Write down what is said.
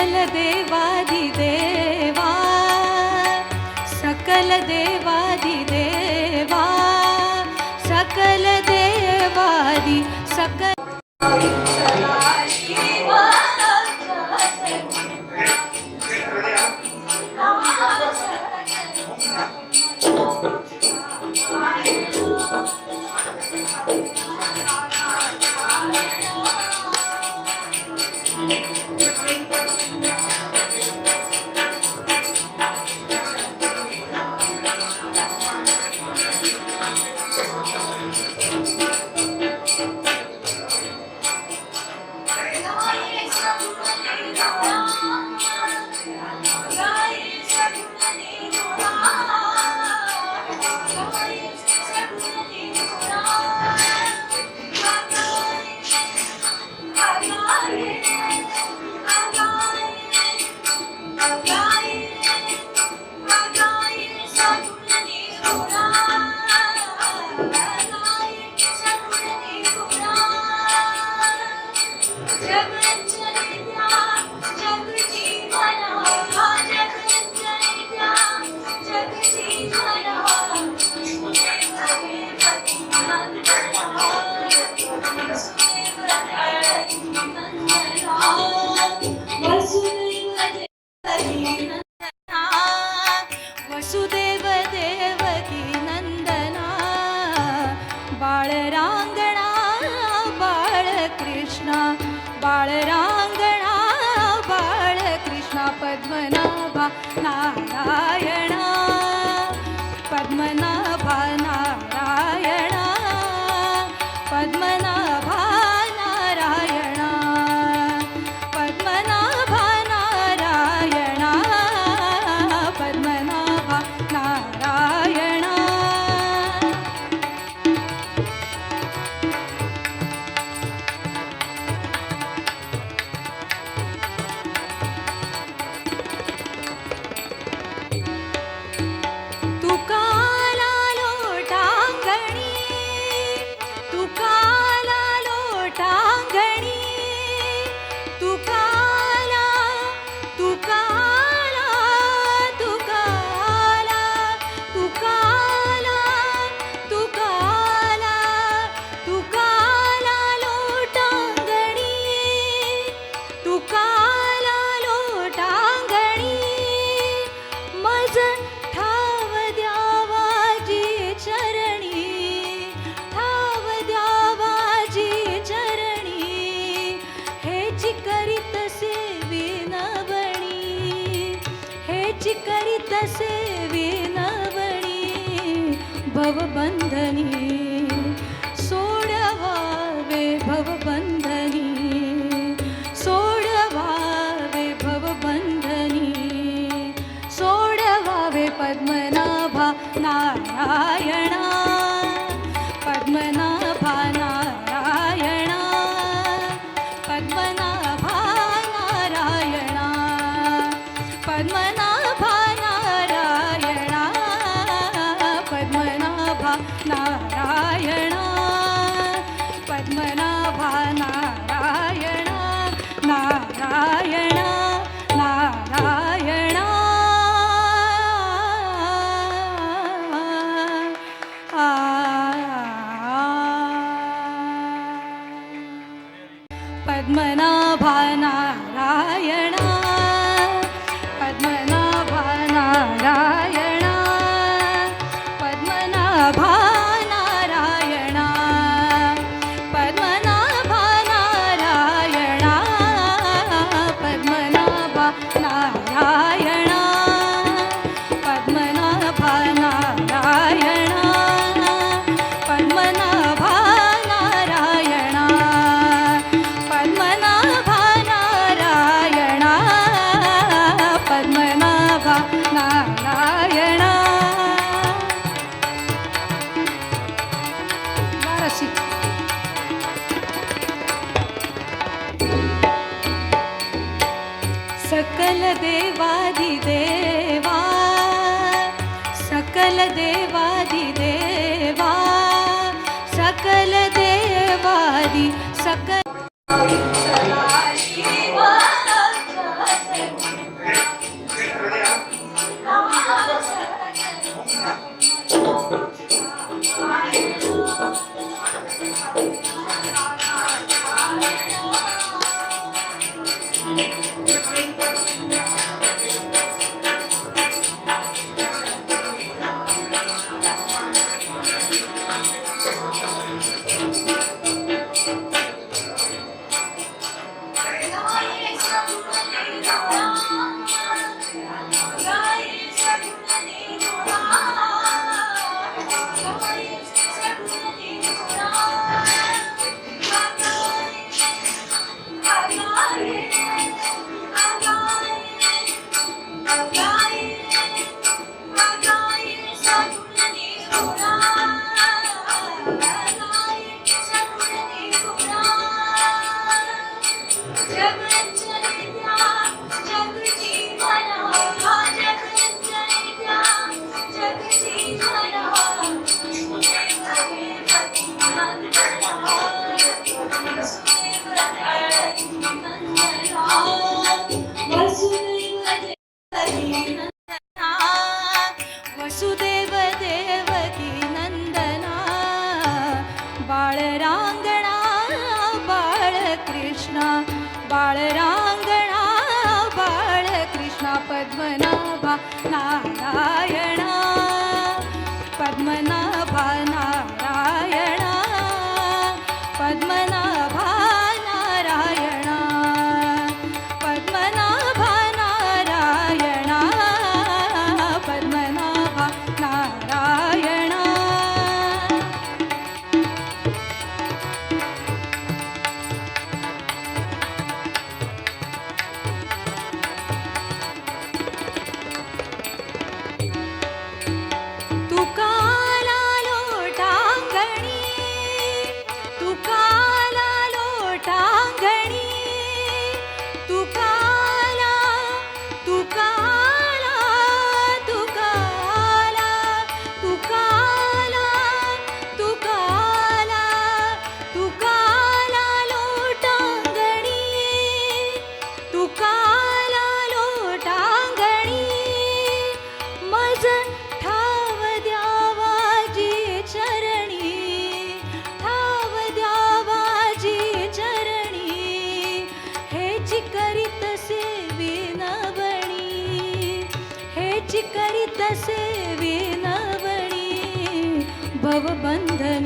सकल देवादि देवा सकल देवादि देवा सकल देवादि पद्मनाभा ना याची करीतसे विनवणी भवबंधनी. सोडवावे भवबंधनी. सोडवावे भवबंधनी. सोडवावे पद्मनाभा नारायणा. पद्मनाभा नारायणा ஆதி சகல कृष्णा बाळरांगणा बाळकृष्णा पद्मनाभा नारा सेवी नवणी भवबंधनी